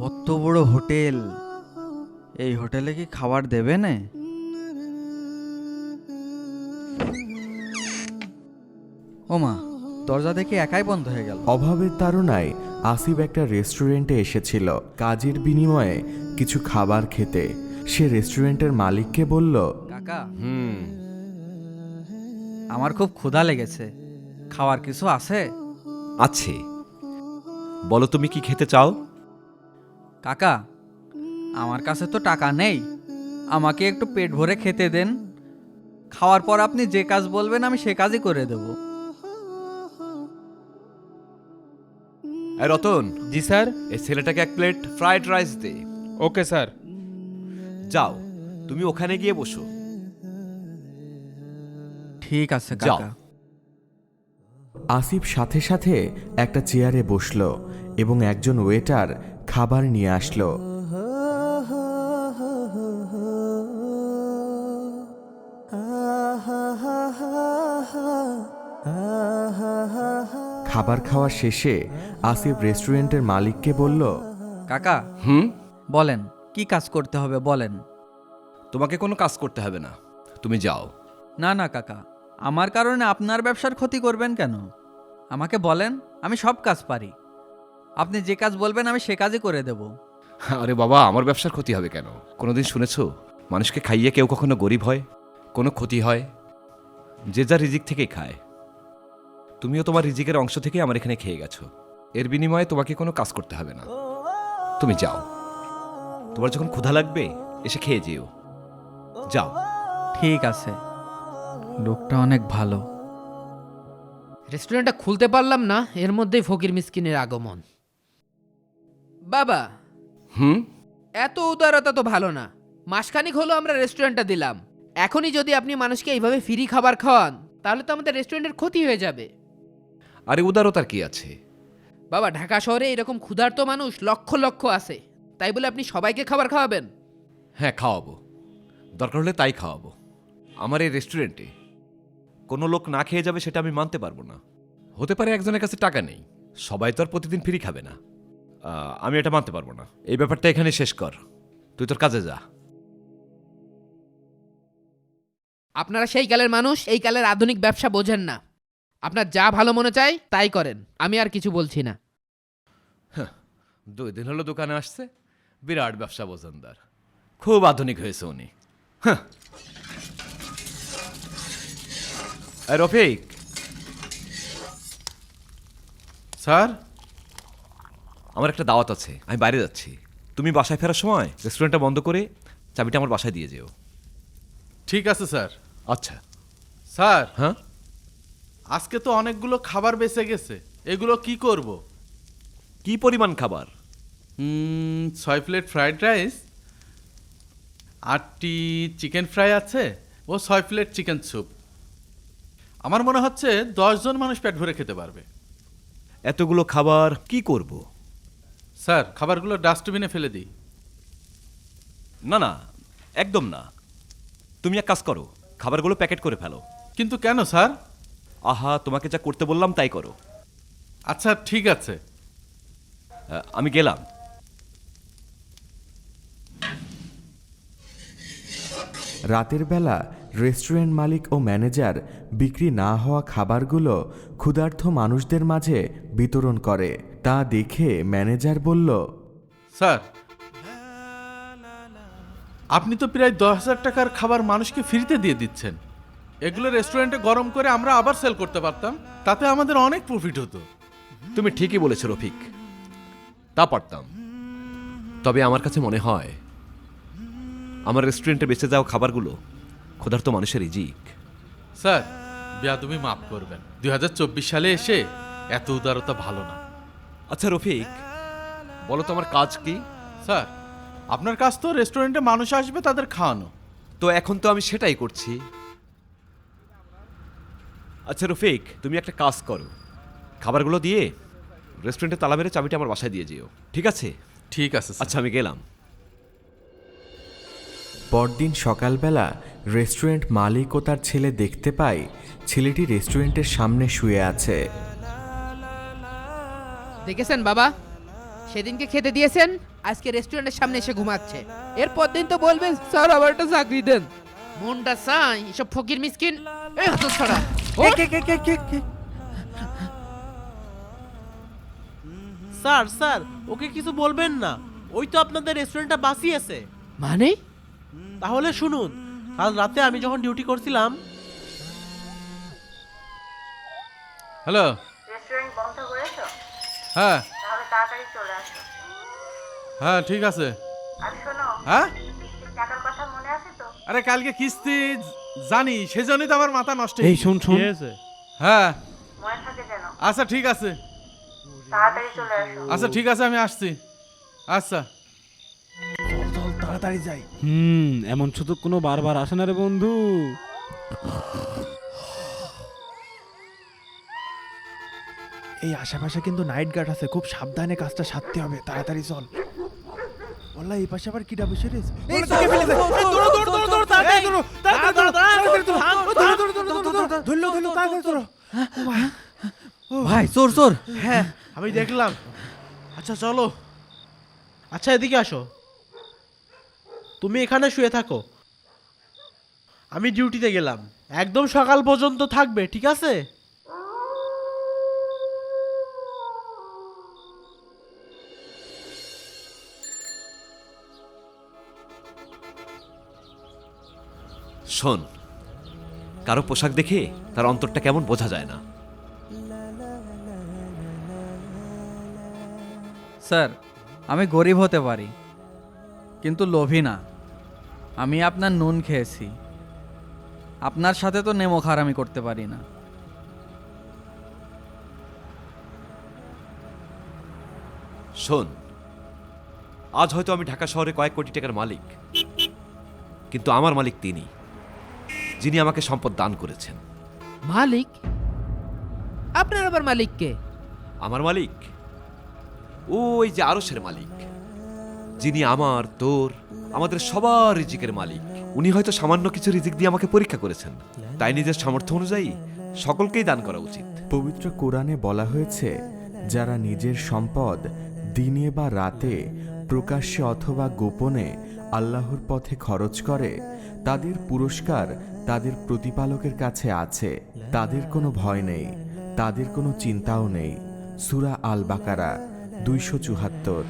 কত বড় হোটেল। এই হোটেলে কি খাবার দেবে না? ওমা দরজা দেখে একাই বন্ধ হয়ে গেল। অভাবের তাড়নায় আসিফ একটা রেস্টুরেন্টে এসেছিল। কাজের বিনিময়ে কিছু খাবার খেতে। সে রেস্টুরেন্টের মালিককে বলল কাকা। হুম। আমার খুব ক্ষুধা লেগেছে। খাওয়ার কিছু আছে? আছে। বলো তুমি কি খেতে চাও? কাকা আমার কাছে তো টাকা নেই। আমাকে একটু পেট ভরে খেতে দেন। খাওয়ার পর আপনি যে কাজ বলবেন আমি সে কাজই করে দেব। রতন জি স্যার এই ছেলেটাকে এক প্লেট ফ্রাইড রাইস দে। Okay sir. যাও তুমি ওখানে গিয়ে বসো। ঠিক আছে যাও। কাকা। আসিফ সাথে সাথে একটা চেয়ারে বসল এবং একজন ওয়েটার খাবার নিয়ে আসলো। খাবার খাওয়া শেষে আসিফ রেস্টুরেন্টের মালিককে বলল কাকা। হুম? বলেন কি কাজ করতে হবে বলেন। তোমাকে কোনো কাজ করতে হবে না। তুমি যাও। না না কাকা। আমার কারণে আপনার ব্যবসার ক্ষতি করবেন কেন? আমাকে বলেন আমি সব কাজ পারি। আপনি যে কাজ বলবেন আমি সে কাজই করে দেব। আরে বাবা আমার ব্যবসার ক্ষতি হবে কেন? কোনোদিন শুনেছো? মানুষকে খাইয়ে কেউ কখনো গরিব হয়? কোনো ক্ষতি হয়? যে যা রিজিক থেকেই খায়। তুমিও তোমার রিজিকের অংশ থেকে আমার এখানে খেয়ে গেছো। এর বিনিময়ে তোমাকে কোনো কাজ করতে হবে না। তুমি যাও। তোমার যখন ক্ষুধা লাগবে এসে খেয়ে যেও। যাও। ঠিক আছে। লোকটা অনেক ভালো। রেস্টুরেন্টটা খুলতে পারলাম না এর মধ্যেই ফকির মিসকিনের আগমন। বাবা। হুম? এত উদারতা তো ভালো না। মাসখানিক হলো আমরা রেস্টুরেন্টটা দিলাম। এখনই যদি আপনি মানুষকে এইভাবে ফ্রি খাবার খাওয়ান তাহলে তো আমাদের রেস্টুরেন্টের ক্ষতি হয়ে যাবে। আরে উদারতার কি আছে? বাবা ঢাকা শহরে এরকম ক্ষুধার্ত মানুষ লক্ষ লক্ষ আছে। তাই বলে আপনি সবাইকে খাবার খাওয়াবেন? হ্যাঁ খাওয়াবো। দরকার হলে তাই খাওয়াবো। আমার এই রেস্টুরেন্টে কোনো লোক না খেয়ে যাবে সেটা আমি মানতে পারব না। হতে পারে একজনের কাছে টাকা নেই। সবাই তো আর প্রতিদিন ফ্রি খাবে না। আমি এটা মানতে পারব না। এই ব্যাপারটা এখানে শেষ কর। তুই তোর কাজে যা। আপনারা সেই কালের মানুষ এই কালের আধুনিক ব্যবসা বোঝেন না। আপনার যা ভালো মনে চায় তাই করেন। আমি আর কিছু বলছি না। দুই দিন হলো দোকানে আসছে। বিরাট ব্যবসা বোঝনদার। খুব আধুনিক হয়েছে উনি। হ্যাঁ। রফিক। স্যার? আমার একটা দাওয়াত আছে আমি বাইরে যাচ্ছি। তুমি বাসায় ফেরার সময় রেস্টুরেন্টটা বন্ধ করে চাবিটা আমার বাসায় দিয়ে যেও। ঠিক আছে স্যার। আচ্ছা। স্যার? হ্যাঁ? আজকে তো অনেকগুলো খাবার বেঁচে গেছে এগুলো কি করব? কি পরিমাণ খাবার? ছয় প্লেট ফ্রাইড রাইস আটটি চিকেন ফ্রাই আছে ও ছয় প্লেট চিকেন স্যুপ। আমার মনে হচ্ছে দশজন মানুষ পেট ভরে খেতে পারবে। এতগুলো খাবার কি করব? স্যার খাবারগুলো ডাস্টবিনে ফেলে দিই। না না একদম না। তুমি এক কাজ করো খাবারগুলো প্যাকেট করে ফেলো। কিন্তু কেন স্যার? আহা তোমাকে যা করতে বললাম তাই করো। আচ্ছা ঠিক আছে। আহ, আমি গেলাম। রাতের বেলা রেস্টুরেন্ট মালিক ও ম্যানেজার বিক্রি না হওয়া খাবারগুলো ক্ষুধার্ত মানুষদের মাঝে বিতরণ করে। তা দেখে ম্যানেজার বলল স্যার আপনি তো প্রায় দশ হাজার টাকার খাবার মানুষকে ফ্রিতে দিয়ে দিচ্ছেন। এগুলো রেস্টুরেন্টে গরম করে আমরা আবার সেল করতে পারতাম তাতে আমাদের অনেক প্রফিট হতো। তুমি ঠিকই বলেছ রফিক তা পারতাম। তবে আমার কাছে মনে হয় আমার রেস্টুরেন্টে বেঁচে যাওয়া খাবারগুলো ক্ষুধার্ত মানুষের রিজিক। স্যার বিয়া তুমি মাফ করবেন। দু হাজার চব্বিশ সালে এসে এত উদারতা ভালো না। আচ্ছা রফিক বলো তো আমার কাজ কি? স্যার আপনার কাজ তো রেস্টুরেন্টে মানুষ আসবে তাদের খাওয়ানো। তো এখন তো আমি সেটাই করছি। আচ্ছা রফিক তুমি একটা কাজ করো। খাবারগুলো দিয়ে রেস্টুরেন্টে তালা মেরে চাবিটা আমার বাসায় দিয়ে যেও। ঠিক আছে? ঠিক আছে আচ্ছা আমি গেলাম। পরদিন সকালবেলা রেস্টুরেন্ট মালিক ও তার ছেলে দেখতে পায় ছেলেটি রেস্টুরেন্টের সামনে শুয়ে আছে। দেখেছেন বাবা? সেদিনকে খেতে দিয়েছেন আজকে রেস্টুরেন্টের সামনে এসে ঘুমাচ্ছে। এরপর দিন তো বলবেন স্যার আবার একটা চাকরি দেন। মনটা চাই এসব ফকির মিসকিন। এই হতো ছড়া। স্যার স্যার ওকে কিছু বলবেন না। ওই তো আপনাদের রেস্টুরেন্টটা বাঁচিয়েছে। মানে? তাহলে শুনুন কাল রাতে আমি যখন ডিউটি করছিলাম হ্যালো। রেস্টুরেন্ট বন্ধ করেছ? হ্যাঁ। তাহলে তাড়াতাড়ি চলে আসো। হ্যাঁ ঠিক আছে। আর শোনো হ্যাঁ? টাকার কথা মনে আছে তো? আরে কালকে কিস্তি জানি সেজন্যই তো আমার মাথা নষ্ট এই শোন শোন। হ্যাঁ। মনে থাকে যেন। আচ্ছা ঠিক আছে। তাড়াতাড়ি চলে আসো। আচ্ছা ঠিক আছে আমি আসছি। আচ্ছা। হুম এমন সুযোগ কোনো বারবার আসে না রে বন্ধু। এই আশেপাশে কিন্তু নাইট গার্ড আছে খুব সাবধানে কাজটা সারতে হবে তাড়াতাড়ি চল। বললা এই পাশে আবার কিটা বসে রেস ভাই চোর চোর হ্যাঁ আমি দেখলাম। আচ্ছা চলো। আচ্ছা এদিকে আসো। তুমি এখানে শুয়ে থাকো। আমি ডিউটিতে গেলাম। একদম সকাল পর্যন্ত থাকবে ঠিক আছে? শোন কারও পোশাক দেখে তার অন্তরটা কেমন বোঝা যায় না। স্যার আমি গরিব হতে পারি। কিন্তু লোভী না। আমি আপনার নুন খেয়েছি। আপনার সাথে তো নেমো খারামি করতে পারি না। শোন আজ হয়তো আমি ঢাকা শহরে কয়েক কোটি টাকার মালিক। কিন্তু আমার মালিক তিনি যিনি আমাকে সম্পদ দান করেছেন। মালিক? আপনার আবার মালিককে আমার মালিক? ওই যে আরসের মালিক। যিনি আমার, তোর, আমাদের সবার রিজিকের মালিক। উনি হয়তো সামান্য কিছু রিজিক দিয়ে আমাকে পরীক্ষা করেছেন। তাই নিজের সামর্থ্য অনুযায়ী সকলকেই দান করা উচিত। পবিত্র কোরআনে বলা হয়েছে, যারা নিজের সম্পদ দিনে বা রাতে, প্রকাশ্যে অথবা গোপনে আল্লাহর পথে খরচ করে, তাদের পুরস্কার তাদের প্রতিপালকের কাছে আছে। তাদের কোনো ভয় নেই, তাদের কোনো চিন্তাও নেই। সুরা আল বাকারা দুইশো চুহাত্তর